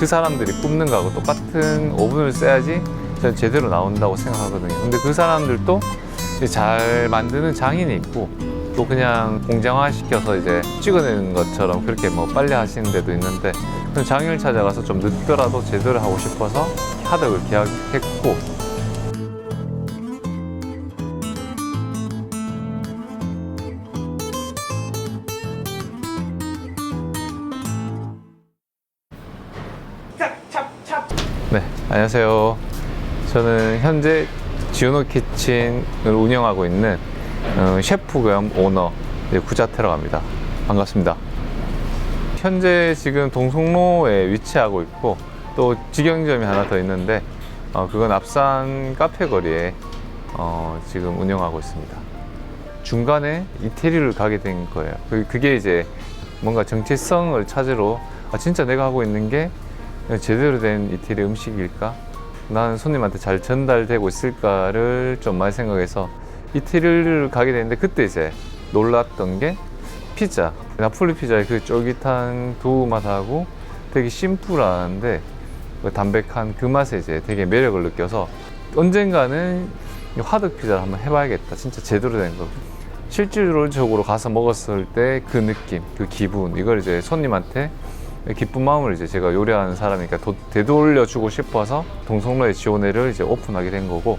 그 사람들이 굽는 거하고 똑같은 오븐을 써야지 저는 제대로 나온다고 생각하거든요. 근데 그 사람들도 잘 만드는 장인이 있고 또 그냥 공장화 시켜서 이제 찍어내는 것처럼 그렇게 뭐 빨리 하시는 데도 있는데 장인을 찾아가서 좀 늦더라도 제대로 하고 싶어서 하덕을 계약했고 네, 안녕하세요. 저는 현재 지오노 키친을 운영하고 있는 어, 셰프 겸 오너 구자태라고 합니다. 반갑습니다. 현재 지금 동성로에 위치하고 있고 또 직영점이 하나 더 있는데 어, 그건 앞산 카페 거리에 어, 지금 운영하고 있습니다. 중간에 이태리를 가게 된 거예요. 그- 그게 이제 뭔가 정체성을 찾으러 아, 진짜 내가 하고 있는 게 제대로 된 이태리 음식일까? 나는 손님한테 잘 전달되고 있을까를 좀 많이 생각해서 이태리를 가게 됐는데 그때 이제 놀랐던 게 피자. 나폴리 피자의 그 쫄깃한 도우 맛하고 되게 심플한데 그 담백한 그 맛에 이제 되게 매력을 느껴서 언젠가는 이 화덕 피자를 한번 해봐야겠다. 진짜 제대로 된 거. 실질적으로 가서 먹었을 때 그 느낌 그 기분 이걸 이제 손님한테 기쁜 마음을 이제 제가 요리하는 사람이니까 도- 되돌려 주고 싶어서 동성로의 지원회를 이제 오픈하게 된 거고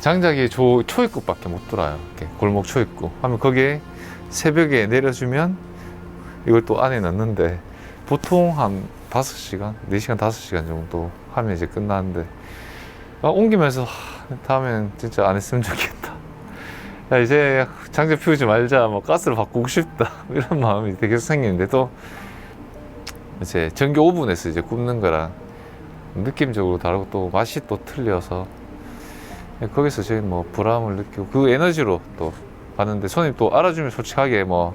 장작이 조, 초입구밖에 못 돌아요. 골목 초입구. 하면 거기에 새벽에 내려주면 이걸 또 안에 넣는데 보통 한 5시간, 4시간, 5시간 정도 하면 이제 끝나는데 아, 옮기면서 하, 다음엔 진짜 안 했으면 좋겠다. 야, 이제 장작 피우지 말자. 뭐 가스를 바꾸고 싶다. 이런 마음이 계속 생기는데 또 이제 전기 오븐에서 이제 굽는 거랑 느낌적으로 다르고 또 맛이 또 틀려서 거기서 저희 뭐 보람을 느끼고 그 에너지로 또 봤는데 손님 또 알아주면 솔직하게 뭐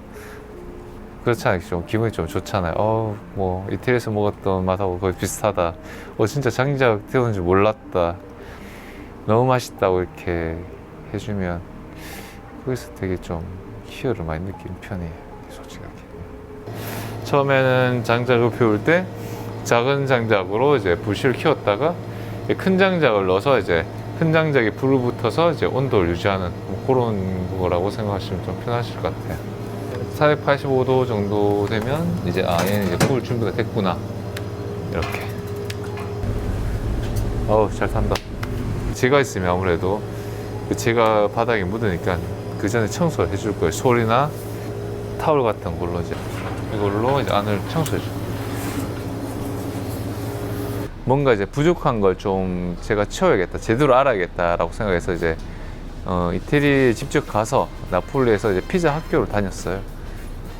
그렇잖아요 좀 기분이 좀 좋잖아요. 어 뭐 이태리에서 먹었던 맛하고 거의 비슷하다. 어 진짜 장작 태우는 줄 몰랐다. 너무 맛있다고 이렇게 해주면 거기서 되게 좀 희열을 많이 느끼는 편이에요 처음에는 장작을 피울 때 작은 장작으로 이제 불씨를 키웠다가 이큰 장작을 넣어서 이제 큰 장작에 불을 붙어서 이제 온도를 유지하는 뭐 그런 거라고 생각하시면 좀 편하실 것 같아요. 485도 정도 되면 이제 아 얘는 이제 구울 준비가 됐구나 이렇게. 어우 잘 탄다. 제가 있으면 아무래도 그 제가 바닥에 묻으니까 그 전에 청소를 해줄 거예요. 솔이나 타올 같은 걸로 이제 이걸로 이제 안을 청소해 줘. 뭔가 이제 부족한 걸 좀 제가 채워야겠다, 제대로 알아야겠다라고 생각해서 이제 어, 이태리 직접 가서 나폴리에서 이제 피자 학교를 다녔어요.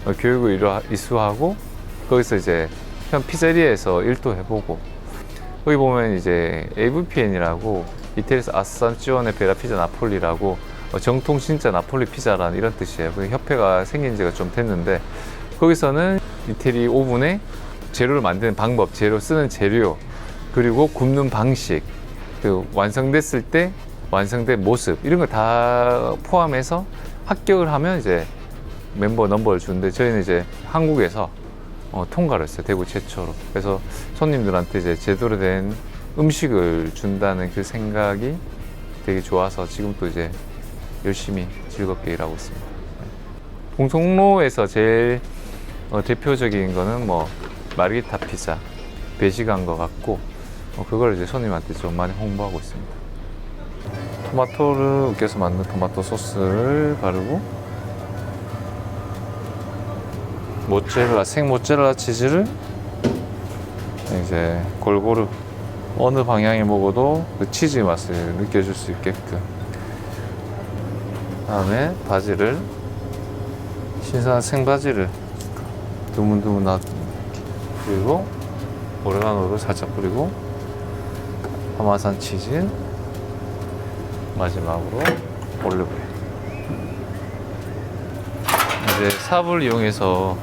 어, 교육을 이수하고 거기서 이제 현 피자리에서 일도 해보고 거기 보면 이제 AVPN이라고 이태리에서 아산치오네 베라 피자 나폴리라고 어, 정통 진짜 나폴리 피자라는 이런 뜻이에요. 그 협회가 생긴 지가 좀 됐는데 거기서는 이태리 오븐에 재료를 만드는 방법, 재료 쓰는 재료, 그리고 굽는 방식, 그 완성됐을 때 완성된 모습 이런 걸 다 포함해서 합격을 하면 이제 멤버 넘버를 주는데 저희는 이제 한국에서 어, 통과를 했어요 대구 최초로 그래서 손님들한테 이제 제대로 된 음식을 준다는 그 생각이 되게 좋아서 지금도 이제 열심히 즐겁게 일하고 있습니다. 동성로에서 제일 어, 대표적인 거는 뭐 마르게타 피자 배식한 것 같고 어, 그걸 이제 손님한테 좀 많이 홍보하고 있습니다. 토마토를 으깨서 만든 토마토 소스를 바르고 모짜렐라 생 모짜렐라 치즈를 이제 골고루 어느 방향에 먹어도 그 치즈 맛을 느껴줄 수 있게끔 다음에 바지를 신선한 생바지를 드문드문 놔 그리고 오레가노를 살짝 뿌리고 파마산 치즈 마지막으로 올리브유. 이제 삽을 이용해서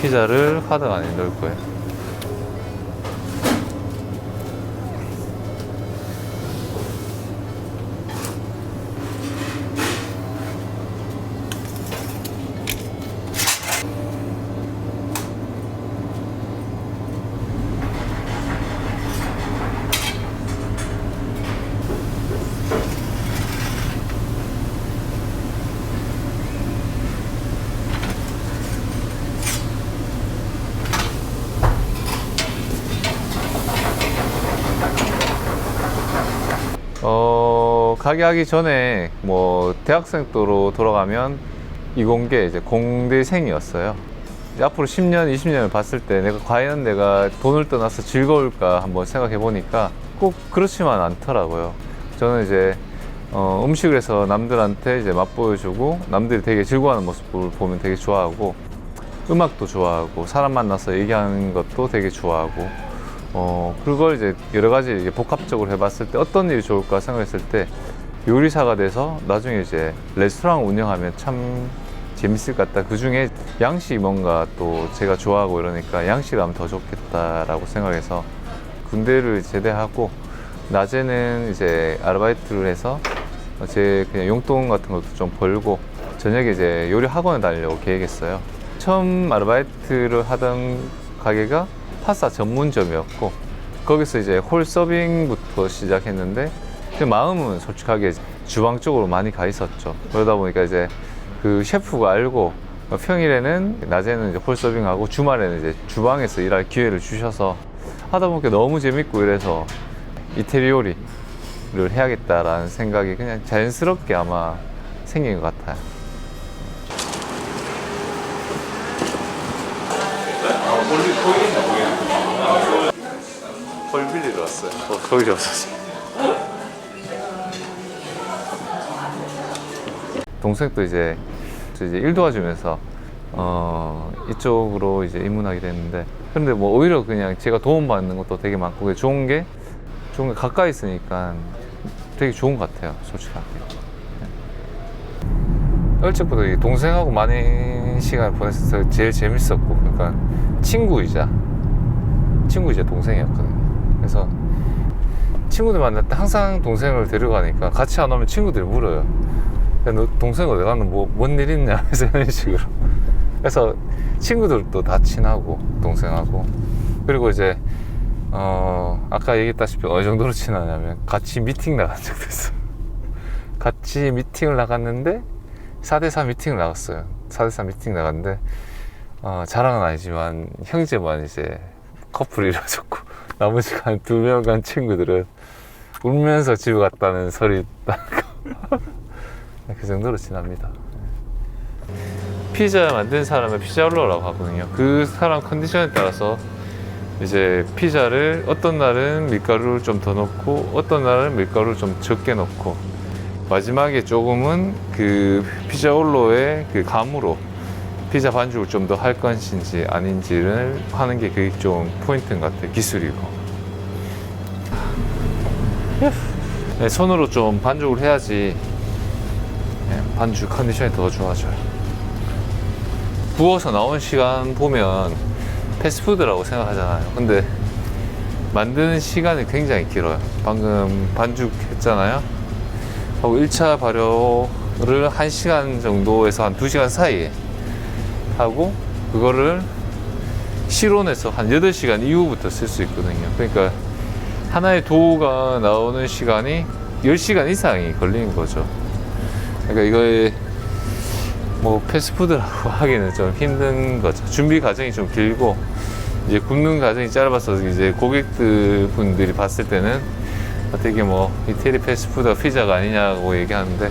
피자를 화덕 안에 넣을 거예요 가게 하기 전에 뭐 대학생 때로 돌아가면 이공계 이제 공대생이었어요. 이제 앞으로 10년, 20년을 봤을 때 내가 과연 내가 돈을 떠나서 즐거울까 한번 생각해 보니까 꼭 그렇지만 않더라고요. 저는 이제 어, 음식을 해서 남들한테 이제 맛보여주고 남들이 되게 즐거워하는 모습을 보면 되게 좋아하고 음악도 좋아하고 사람 만나서 얘기하는 것도 되게 좋아하고 어 그걸 이제 여러 가지 이제 복합적으로 해봤을 때 어떤 일이 좋을까 생각했을 때 요리사가 돼서 나중에 이제 레스토랑 운영하면 참 재밌을 것 같다. 그 중에 양식 뭔가 또 제가 좋아하고 이러니까 양식 하면 더 좋겠다라고 생각해서 군대를 제대하고 낮에는 이제 아르바이트를 해서 제 그냥 용돈 같은 것도 좀 벌고 저녁에 이제 요리 학원을 다니려고 계획했어요. 처음 아르바이트를 하던 가게가 파스타 전문점이었고 거기서 이제 홀 서빙부터 시작했는데 그 마음은 솔직하게 주방 쪽으로 많이 가 있었죠. 그러다 보니까 이제 그 셰프가 알고 평일에는 낮에는 이제 홀 서빙하고 주말에는 이제 주방에서 일할 기회를 주셔서 하다 보니까 너무 재밌고 이래서 이태리 요리를 해야겠다라는 생각이 그냥 자연스럽게 아마 생긴 것 같아요. 벌 빌리러 왔어요. 어, 거기 없었어. 동생도 이제 저 이제 일 도와주면서 어 이쪽으로 이제 입문하게 됐는데 근데 뭐 오히려 그냥 제가 도움 받는 것도 되게 많고 그게 좋은 게 좋은 게 가까이 있으니까 되게 좋은 것 같아요 솔직하게 일찍부터 이 동생하고 많은 시간을 보냈어서 제일 재밌었고 그러니까 친구이자 친구이자 동생이었거든요 그래서 친구들 만날 때 항상 동생을 데려가니까 같이 안 오면 친구들이 물어요 야, 너 동생 어디 갔노? 뭐, 뭔 일 있냐? 이런 식으로. 그래서 친구들도 다 친하고, 동생하고. 그리고 이제, 어, 아까 얘기했다시피 어느 정도로 친하냐면, 같이 미팅 나간 적도 있어요. 같이 미팅을 나갔는데, 4대4 미팅을 나갔어요. 4대4 미팅 나갔는데, 어, 자랑은 아니지만, 형제만 이제 커플이 이루어졌고, 나머지가 한두 명 간 친구들은 울면서 집에 갔다는 소리 딱. 그 정도로 친합니다. 피자 만든 사람을 피자롤러라고 하거든요. 그 사람 컨디션에 따라서 이제 피자를 어떤 날은 밀가루를 좀 더 넣고 어떤 날은 밀가루를 좀 적게 넣고 마지막에 조금은 그 피자올로의 그 감으로 피자 반죽을 좀 더 할 것인지 아닌지를 하는 게 그게 좀 포인트인 것 같아요. 기술이고. 네, 손으로 좀 반죽을 해야지 네, 반죽 컨디션이 더 좋아져요. 구워서 나온 시간 보면 패스트푸드라고 생각하잖아요. 근데 만드는 시간이 굉장히 길어요. 방금 반죽 했잖아요. 하고 1차 발효를 1시간 정도에서 한 2시간 사이에 하고 그거를 실온에서 한 8시간 이후부터 쓸 수 있거든요. 그러니까 하나의 도우가 나오는 시간이 10시간 이상이 걸리는 거죠. 그러니까 이거에 뭐 패스트푸드라고 하기는 좀 힘든 거죠. 준비 과정이 좀 길고 이제 굽는 과정이 짧아서 이제 고객들 분들이 봤을 때는 어떻게 뭐 이태리 패스트푸드가 피자가 아니냐고 얘기하는데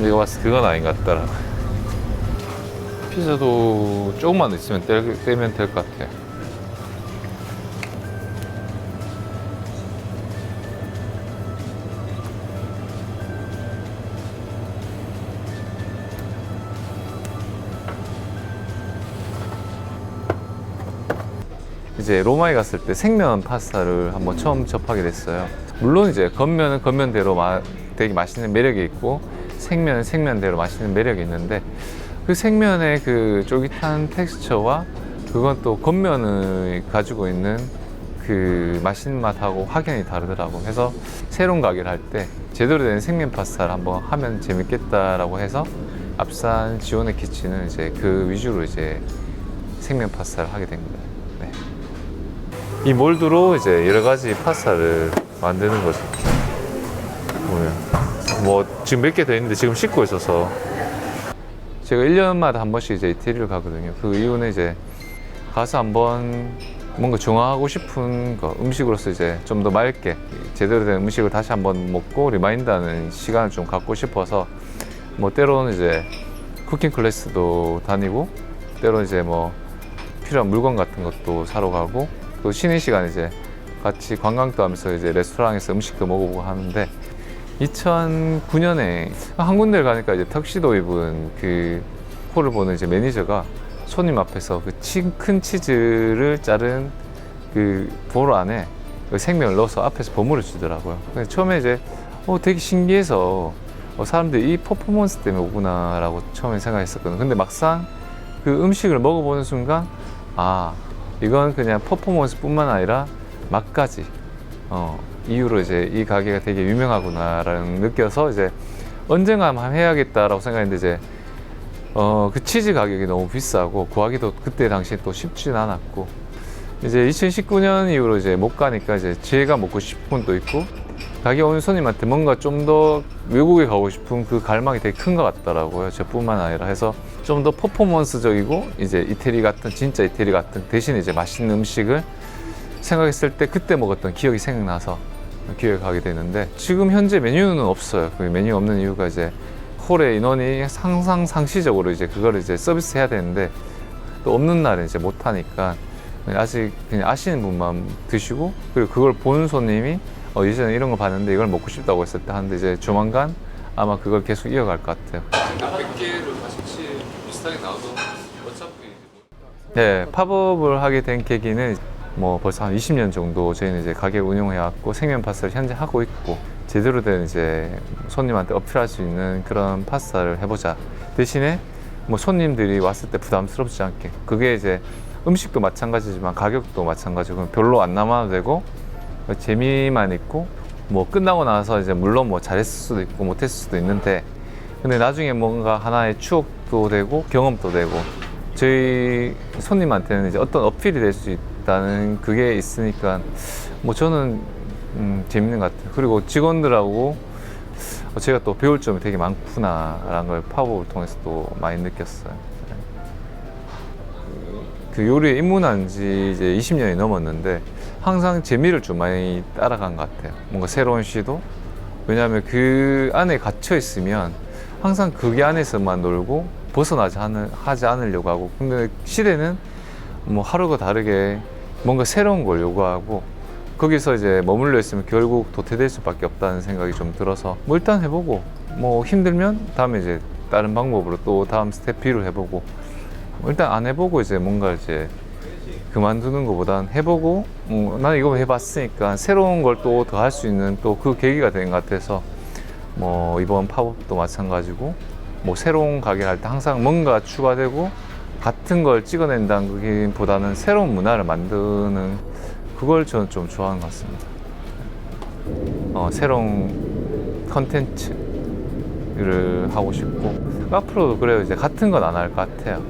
내가 봤을 때 그건 아닌 것 같더라고요. 피자도 조금만 있으면 떼, 떼면 될 것 같아요. 이제 로마에 갔을 때 생면 파스타를 한번 처음 접하게 됐어요. 물론 이제 겉면은 겉면대로 마, 되게 맛있는 매력이 있고 생면은 생면대로 맛있는 매력이 있는데 그 생면의 그 쫄깃한 텍스처와 그건 또 겉면을 가지고 있는 그 맛있는 맛하고 확연히 다르더라고. 그래서 새로운 가게를 할 때 제대로 된 생면 파스타를 한번 하면 재밌겠다라고 해서 앞산 지원의 키친은 이제 그 위주로 이제 생면 파스타를 하게 된 거예요. 네. 이 몰드로 이제 여러 가지 파스타를 만드는 거죠. 보면 뭐 지금 몇 개 더 있는데 지금 씻고 있어서 제가 1년마다 한 번씩 이제 이태리를 가거든요. 그 이유는 이제 가서 한번 뭔가 중화하고 싶은 거 음식으로서 이제 좀 더 맑게 제대로 된 음식을 다시 한번 먹고 리마인드하는 시간을 좀 갖고 싶어서 뭐 때로는 이제 쿠킹 클래스도 다니고 때로는 이제 뭐 필요한 물건 같은 것도 사러 가고 또 쉬는 시간 이제 같이 관광도 하면서 이제 레스토랑에서 음식도 먹어보고 하는데 2009년에 한 군데를 가니까 이제 턱시도 입은 그 홀을 보는 이제 매니저가 손님 앞에서 그큰 치즈를 자른 그볼 안에 그 생명을 넣어서 앞에서 버무려 주더라고요. 처음에 이제 어 되게 신기해서 어, 사람들이 이 퍼포먼스 때문에 오구나라고 처음에 생각했었거든요. 근데 막상 그 음식을 먹어보는 순간 아 이건 그냥 퍼포먼스뿐만 아니라 맛까지 어, 이유로 이제 이 가게가 되게 유명하구나라는 느껴서 이제 언젠가 한번 해야겠다라고 생각했는데 이제 어, 그 치즈 가격이 너무 비싸고 구하기도 그때 당시에 또 쉽진 않았고 이제 2019년 이후로 이제 못 가니까 이제 제가 먹고 싶은 건또 있고 가게 오는 손님한테 뭔가 좀 더 외국에 가고 싶은 그 갈망이 되게 큰 것 같더라고요. 저뿐만 아니라 해서 좀 더 퍼포먼스적이고 이제 이태리 같은 진짜 이태리 같은 대신 이제 맛있는 음식을 생각했을 때 그때 먹었던 기억이 생각나서 기억에 가게 되는데 지금 현재 메뉴는 없어요. 그 메뉴 없는 이유가 이제 홀의 인원이 항상 상시적으로 이제 그거를 이제 서비스 해야 되는데 또 없는 날에 이제 못 하니까 아직 그냥 아시는 분만 드시고 그리고 그걸 보는 손님이 어 예전에 이런 거 봤는데 이걸 먹고 싶다고 했을 때 하는데 이제 조만간 아마 그걸 계속 이어갈 것 같아요. 네 팝업을 하게 된 계기는 뭐 벌써 한 20년 정도 저희는 이제 가게 운영해 왔고 생면 파스타를 현재 하고 있고 제대로 된 이제 손님한테 어필할 수 있는 그런 파스타를 해보자. 대신에 뭐 손님들이 왔을 때 부담스럽지 않게. 그게 이제 음식도 마찬가지지만 가격도 마찬가지고 별로 안 남아도 되고 재미만 있고 뭐 끝나고 나서 이제 물론 뭐 잘했을 수도 있고 못했을 수도 있는데 근데 나중에 뭔가 하나의 추억도 되고 경험도 되고 저희 손님한테는 이제 어떤 어필이 될 수 있다는 그게 있으니까 뭐 저는 음, 재밌는 것 같아요. 그리고 직원들하고 어, 제가 또 배울 점이 되게 많구나라는 걸 파워를 통해서 또 많이 느꼈어요. 그 요리에 입문한 지 이제 20년이 넘었는데 항상 재미를 좀 많이 따라간 것 같아요. 뭔가 새로운 시도. 왜냐하면 그 안에 갇혀 있으면 항상 그게 안에서만 놀고 벗어나지 않을, 하지 않으려고 하고. 근데 시대는 뭐 하루가 다르게 뭔가 새로운 걸 요구하고 거기서 이제 머물러 있으면 결국 도태될 수밖에 없다는 생각이 좀 들어서 뭐 일단 해보고 뭐 힘들면 다음에 이제 다른 방법으로 또 다음 스텝 B로 해보고 뭐 일단 안 해보고 이제 뭔가 이제 그만두는 것보단 해보고 뭐 나는 이거 해봤으니까 새로운 걸 또 더 할 수 있는 또 그 계기가 된 것 같아서 뭐 이번 팝업도 마찬가지고 뭐 새로운 가게 할 때 항상 뭔가 추가되고 같은 걸 찍어낸다는 것보다는 새로운 문화를 만드는 그걸 저는 좀 좋아하는 것 같습니다. 어, 새로운 컨텐츠를 하고 싶고 앞으로도 그래요. 이제 같은 건 안 할 것 같아요.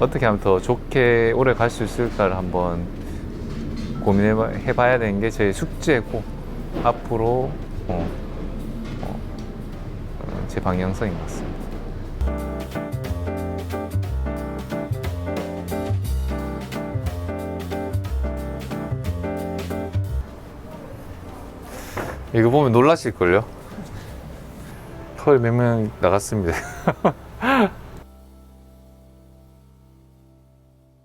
어떻게 하면 더 좋게 오래 갈 수 있을까를 한번 고민해 봐야 되는 게 제 숙제고 앞으로 어, 제 방향성인 것 같습니다. 이거 보면 놀라실걸요? 털 몇 명 나갔습니다.